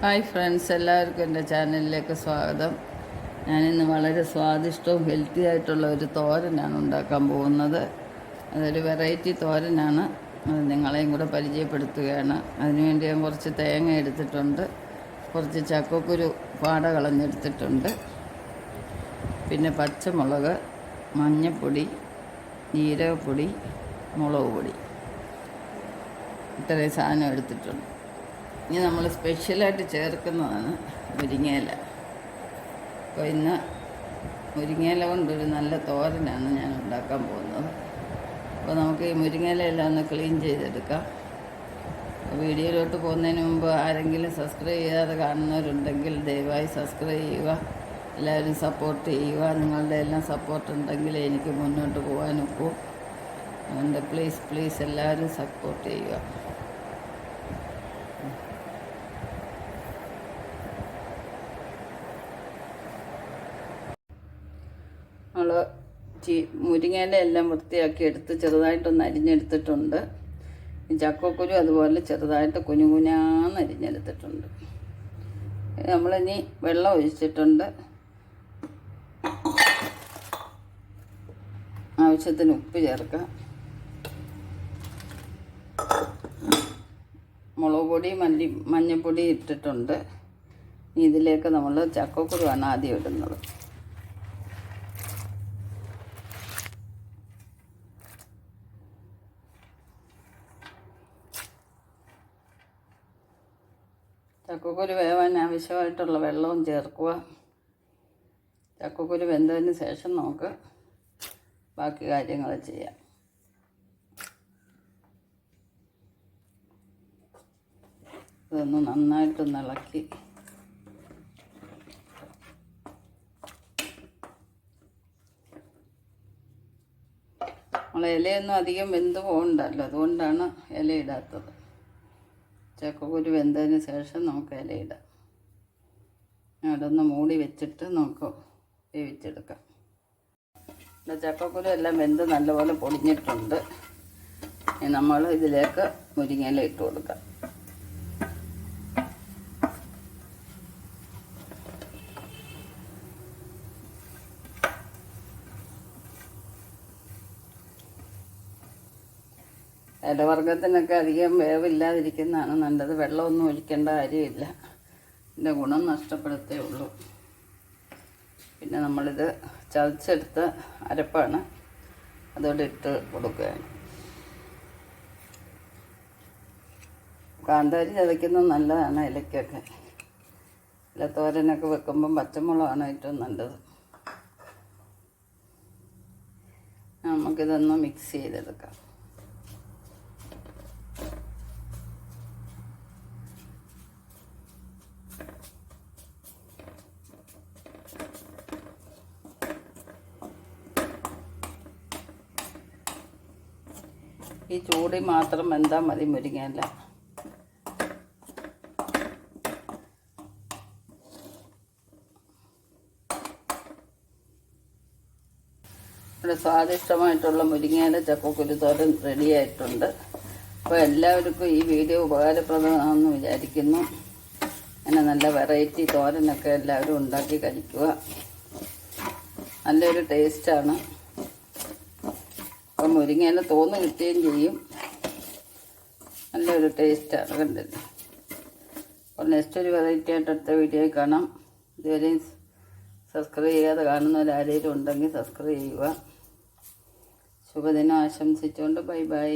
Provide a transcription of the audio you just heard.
Hi friends എല്ലാവർക്കും എന്റെ ചാനലിലേക്ക് സ്വാഗതം. ഞാനിന്ന് വളരെ സ്വാദിഷ്ടവും ഹെൽത്തി ആയിട്ടുള്ള ഒരു തോരനാണ് ഉണ്ടാക്കാൻ പോകുന്നത്. അതൊരു വെറൈറ്റി തോരനാണ്. അത് നിങ്ങളെയും കൂടെ പരിചയപ്പെടുത്തുകയാണ്. അതിനുവേണ്ടി ഞാൻ കുറച്ച് തേങ്ങ എടുത്തിട്ടുണ്ട്. കുറച്ച് ചക്കക്കുരു പാട കളഞ്ഞെടുത്തിട്ടുണ്ട്. പിന്നെ പച്ചമുളക് മഞ്ഞൾപ്പൊടി ജീരകപ്പൊടി മുളക് പൊടി. ഇത്രയും സാധനം എടുത്തിട്ടുണ്ട്. ഇനി നമ്മൾ സ്പെഷ്യലായിട്ട് ചേർക്കുന്നതാണ് മുരിങ്ങയില. അപ്പോൾ ഇന്ന് മുരിങ്ങയില കൊണ്ടൊരു നല്ല തോരനാണ് ഞാൻ ഉണ്ടാക്കാൻ പോകുന്നത്. അപ്പോൾ നമുക്ക് ഈ മുരിങ്ങയില ഒന്ന് ക്ലീൻ ചെയ്തെടുക്കാം. വീഡിയോയിലോട്ട് പോകുന്നതിന് മുമ്പ് ആരെങ്കിലും സബ്സ്ക്രൈബ് ചെയ്യാതെ കാണുന്നവരുണ്ടെങ്കിൽ ദയവായി സബ്സ്ക്രൈബ് ചെയ്യുക. എല്ലാവരും സപ്പോർട്ട് ചെയ്യുക. നിങ്ങളുടെ എല്ലാം സപ്പോർട്ട് ഉണ്ടെങ്കിൽ എനിക്ക് മുന്നോട്ട് പോകാനൊക്കൂ. അതുകൊണ്ട് പ്ലീസ് പ്ലീസ് എല്ലാവരും സപ്പോർട്ട് ചെയ്യുക. നമ്മൾ മുരിങ്ങേന്റെ എല്ലാം വൃത്തിയാക്കി എടുത്ത് ചെറുതായിട്ടൊന്ന് അരിഞ്ഞെടുത്തിട്ടുണ്ട്. ചക്കക്കുരു അതുപോലെ ചെറുതായിട്ട് കുഞ്ഞു കുഞ്ഞാന്ന് അരിഞ്ഞെടുത്തിട്ടുണ്ട്. നമ്മളിനി വെള്ളം ഒഴിച്ചിട്ടുണ്ട്. ആവശ്യത്തിന് ഉപ്പ് ചേർക്കാം. മുളക് പൊടി മല്ലി മഞ്ഞൾപ്പൊടി ഇട്ടിട്ടുണ്ട്. ഇതിലേക്ക് നമ്മൾ ചക്കക്കുരുവാണ് ആദ്യം ഇടുന്നത്. ചക്കക്കുരു വേവാൻ ആവശ്യമായിട്ടുള്ള വെള്ളവും ചേർക്കുക. ചക്കക്കുരു വെന്തതിന് ശേഷം നമുക്ക് ബാക്കി കാര്യങ്ങൾ ചെയ്യാം. ഇതൊന്ന് നന്നായിട്ടൊന്ന് ഇളക്കി നമ്മൾ ഇലയൊന്നും അധികം വെന്ത് പോകണ്ടല്ലോ അതുകൊണ്ടാണ് ഇല ഇടാത്തത്. ചക്കക്കുരു വെന്തതിന് ശേഷം നമുക്ക് ഇലയിടാം. അതൊന്ന് മൂടി വെച്ചിട്ട് നമുക്ക് വേവിച്ചെടുക്കാം. ചക്കക്കുരു എല്ലാം വെന്ത് നല്ലപോലെ പൊടിഞ്ഞിട്ടുണ്ട്. നമ്മൾ ഇതിലേക്ക് മുരിങ്ങയില ഇട്ട് കൊടുക്കാം. ഇലവർഗത്തിനൊക്കെ അധികം വേവില്ലാതിരിക്കുന്നതാണ് നല്ലത്. വെള്ളമൊന്നും ഒഴിക്കേണ്ട കാര്യമില്ല. ഇതിന്റെ ഗുണം നഷ്ടപ്പെടുത്തേ ഉള്ളൂ. പിന്നെ നമ്മളിത് ചതച്ചെടുത്ത അരപ്പാണ് അതോടെ ഇട്ട് കൊടുക്കുക കാന്താരി ചതയ്ക്കുന്നത് നല്ലതാണ് ഇലയ്ക്കൊക്കെ ഇല തോരനൊക്കെ വെക്കുമ്പം പച്ചമുളകാണ് ഏറ്റവും നല്ലത്. നമുക്കിതൊന്ന് മിക്സ് ചെയ്തെടുക്കാം. ഈ ചൂടി മാത്രം വെന്താൽ മതി മുരിങ്ങയില. ഇവിടെ സ്വാദിഷ്ടമായിട്ടുള്ള മുരിങ്ങയുടെ ചക്കക്കുരു തോരൻ റെഡി ആയിട്ടുണ്ട്. അപ്പോൾ എല്ലാവർക്കും ഈ വീഡിയോ ഉപകാരപ്രദമാണെന്ന് വിചാരിക്കുന്നു. അങ്ങനെ നല്ല വെറൈറ്റി തോരനൊക്കെ എല്ലാവരും ഉണ്ടാക്കി കഴിക്കുക. നല്ലൊരു ടേസ്റ്റാണ് അപ്പം മുരിങ്ങയില തോന്ന് കിട്ടുകയും ചെയ്യും. നല്ലൊരു ടേസ്റ്റാണ് കണ്ടത്. അപ്പോൾ നെക്സ്റ്റ് ഒരു വെറൈറ്റി ആയിട്ട് അടുത്ത വീഡിയോ കാണാം. ഇതുവരെയും സബ്സ്ക്രൈബ് ചെയ്യാതെ കാണുന്നവരാരെങ്കിലും ഉണ്ടെങ്കിൽ സബ്സ്ക്രൈബ് ചെയ്യുക. ശുഭദിനം ആശംസിച്ചുകൊണ്ട് ബൈ ബൈ.